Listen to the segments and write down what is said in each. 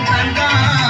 மண்ணின்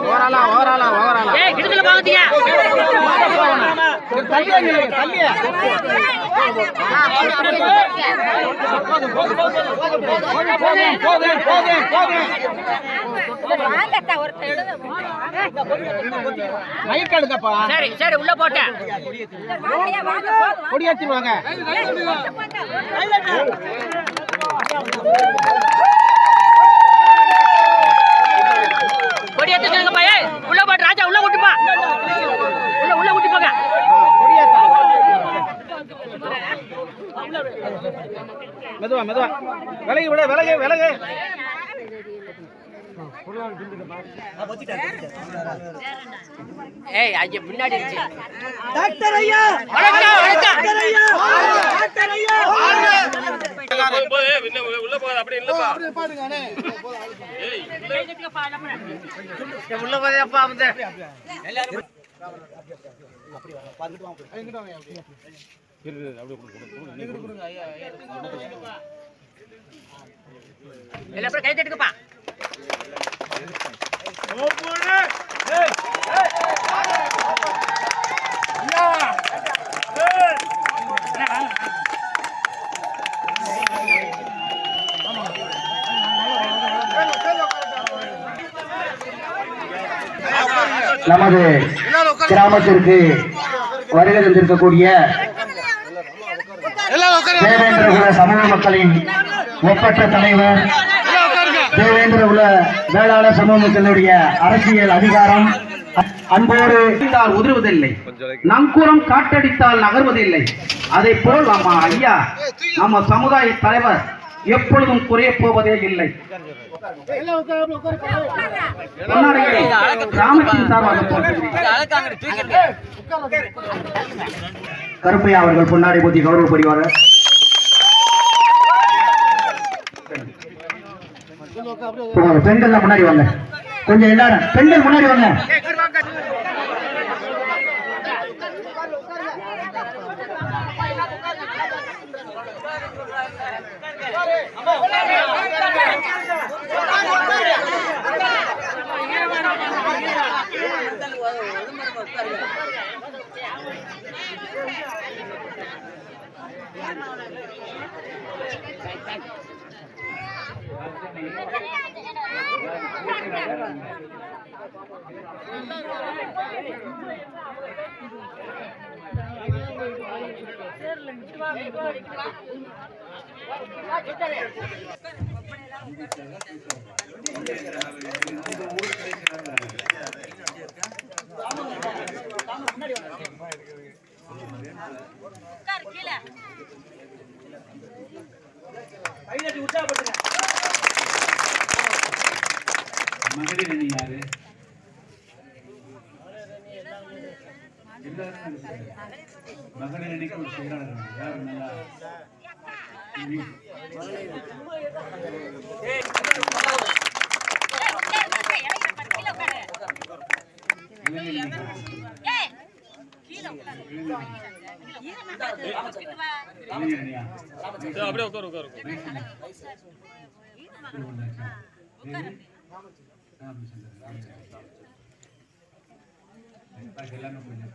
ஓவராலா ஓவராலா ஓவராலா தள்ளியா நில்லுங்க, தள்ளியா போதும் போதும் போதும் போதும் போதும் லைட் சரி சரி உள்ள போட்டேன். கொடி வச்சிருவாங்க கொடி எடுத்து சொல்லுங்க பைய உள்ள போட்டு ராஜா உள்ள விட்டுப்பா உள்ள உள்ள விட்டு போங்க. மெதுவா மெதுவா. விலகி விட விலகு விலகு. ஏய் ஐயா முன்னாடி டாக்டர் ஐயா! வணக்கம் வணக்கம். டாக்டர் ஐயா! உள்ள போதப்பா வந்து எல்லாரும் கை தட்டுக்கப்பா நமது கிராமத்திற்கு வருகை தந்திருக்கக்கூடிய தேவேந்திரகுல சமூக மக்களின் ஒப்பற்ற தலைவர் தேவேந்திரகுல வேளாளர் சமூக மக்களுடைய அரசியல் அதிகாரம். அன்போடு அடித்தால் உதிர்வதில்லை. நங்கூரம் காட்டடித்தால் நகர்வதில்லை. அதை போல் நம்ம ஐயா நம்ம சமுதாய தலைவர் எப்பொழுதும் குறைய போவதே இல்லை. கருப்பையா அவர்கள் பொன்னாடி போத்தி கௌரவப்படுவார்கள் பெண்கள் முன்னாடி வாங்க கொஞ்சம் எல்லாரும் பெண்கள் முன்னாடி வாங்க Thank you. கீழே. கைதட்டி உற்சாகப்படுத்துங்க. மகளிர் அணி யாரு? மகளிர் அணிக்கு ஒரு செயலாளர் யார்? நல்லா அப்படியே உட்காரு உட்காரு இளைஞரணியா? அப்படியே உட்காரு உட்காரு திருவண்ணாச்சா? தேவி? ராமச்சந்திரன். பாக்கி எல்லாமே கொஞ்சம்